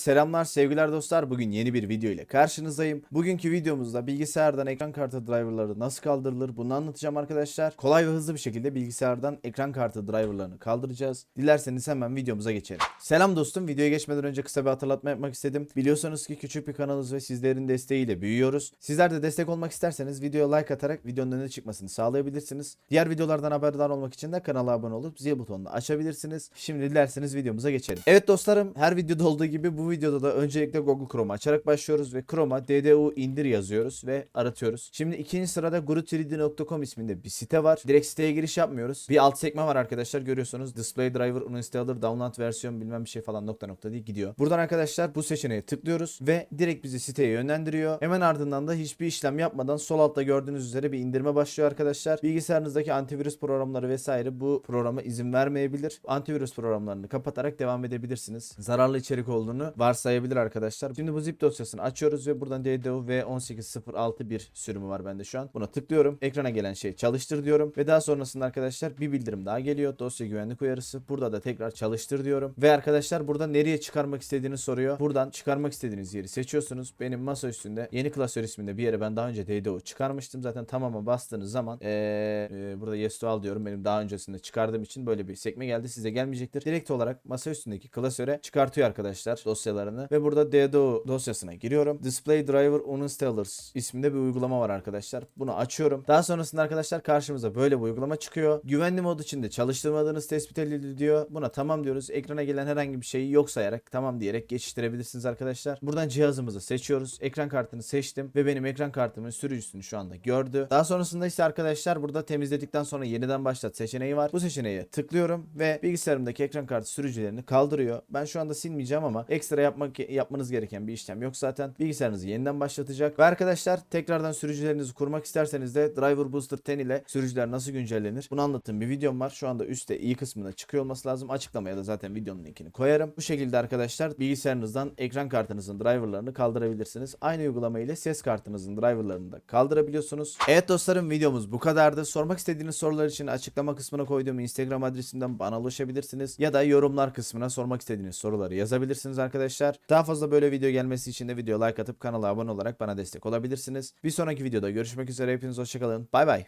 Selamlar sevgiler dostlar. Bugün yeni bir video ile karşınızdayım. Bugünkü videomuzda bilgisayardan ekran kartı driverları nasıl kaldırılır bunu anlatacağım arkadaşlar. Kolay ve hızlı bir şekilde bilgisayardan ekran kartı driverlarını kaldıracağız. Dilerseniz hemen videomuza geçelim. Selam dostum. Videoya geçmeden önce kısa bir hatırlatma yapmak istedim. Biliyorsanız ki küçük bir kanalız ve sizlerin desteğiyle büyüyoruz. Sizler de destek olmak isterseniz videoya like atarak videonun önüne çıkmasını sağlayabilirsiniz. Diğer videolardan haberdar olmak için de kanala abone olup zil butonunu açabilirsiniz. Şimdi dilerseniz videomuza geçelim. Evet dostlarım her videoda olduğu gibi bu videoda da öncelikle Google Chrome açarak başlıyoruz ve Chrome'a DDU indir yazıyoruz ve aratıyoruz. Şimdi ikinci sırada guru3d.com isminde bir site var. Direkt siteye giriş yapmıyoruz. Bir alt sekme var arkadaşlar görüyorsunuz. Display Driver Uninstaller Download versiyon bilmem bir şey falan nokta nokta diye gidiyor. Buradan arkadaşlar bu seçeneğe tıklıyoruz ve direkt bizi siteye yönlendiriyor. Hemen ardından da hiçbir işlem yapmadan sol altta gördüğünüz üzere bir indirme başlıyor arkadaşlar. Bilgisayarınızdaki antivirüs programları vesaire bu programa izin vermeyebilir. Antivirüs programlarını kapatarak devam edebilirsiniz. Zararlı içerik olduğunu varsayabilir arkadaşlar. Şimdi bu zip dosyasını açıyoruz ve buradan DDO V18061 sürümü var bende şu an. Buna tıklıyorum. Ekrana gelen şey çalıştır diyorum ve daha sonrasında arkadaşlar bir bildirim daha geliyor. Dosya güvenlik uyarısı. Burada da tekrar çalıştır diyorum. Ve arkadaşlar burada nereye çıkarmak istediğini soruyor. Buradan çıkarmak istediğiniz yeri seçiyorsunuz. Benim masa üstünde yeni klasör isminde bir yere ben daha önce DDO çıkarmıştım. Zaten tamama bastığınız zaman ee, ee, burada yes to al diyorum. Benim daha öncesinde çıkardığım için böyle bir sekme geldi. Size gelmeyecektir. Direkt olarak masa üstündeki klasöre çıkartıyor arkadaşlar dosyalarını. Ve burada DDO dosyasına giriyorum. Display Driver Uninstallers isminde bir uygulama var arkadaşlar. Bunu açıyorum. Daha sonrasında arkadaşlar karşımıza böyle bir uygulama çıkıyor. Güvenli mod içinde çalıştırmadığınız tespit edildi diyor. Buna tamam diyoruz. Ekrana gelen herhangi bir şeyi yok sayarak tamam diyerek geçiştirebilirsiniz arkadaşlar. Buradan cihazımızı seçiyoruz. Ekran kartını seçtim ve benim ekran kartımın sürücüsünü şu anda gördü. Daha sonrasında ise arkadaşlar burada temizledikten sonra yeniden başlat seçeneği var. Bu seçeneğe tıklıyorum ve bilgisayarımdaki ekran kartı sürücülerini kaldırıyor. Ben şu anda silmeyeceğim ama ekstra yapmak yapmanız gereken bir işlem yok zaten. Bilgisayarınızı yeniden başlatacak. Ve arkadaşlar tekrardan sürücülerinizi kurmak isterseniz de Driver Booster 10 ile sürücüler nasıl güncellenir? Bunu anlattığım bir videom var. Şu anda üstte iyi kısmında çıkıyor olması lazım. Açıklamaya da zaten videonun linkini koyarım. Bu şekilde arkadaşlar bilgisayarınızdan ekran kartınızın driverlarını kaldırabilirsiniz. Aynı uygulama ile ses kartınızın driverlarını da kaldırabiliyorsunuz. Evet dostlarım videomuz bu kadardı. Sormak istediğiniz sorular için açıklama kısmına koyduğum Instagram adresimden bana ulaşabilirsiniz. Ya da yorumlar kısmına sormak istediğiniz soruları yazabilirsiniz arkadaşlar. Daha fazla böyle video gelmesi için de video like atıp kanala abone olarak bana destek olabilirsiniz. Bir sonraki videoda görüşmek üzere. Hepiniz hoşçakalın. Bay bay.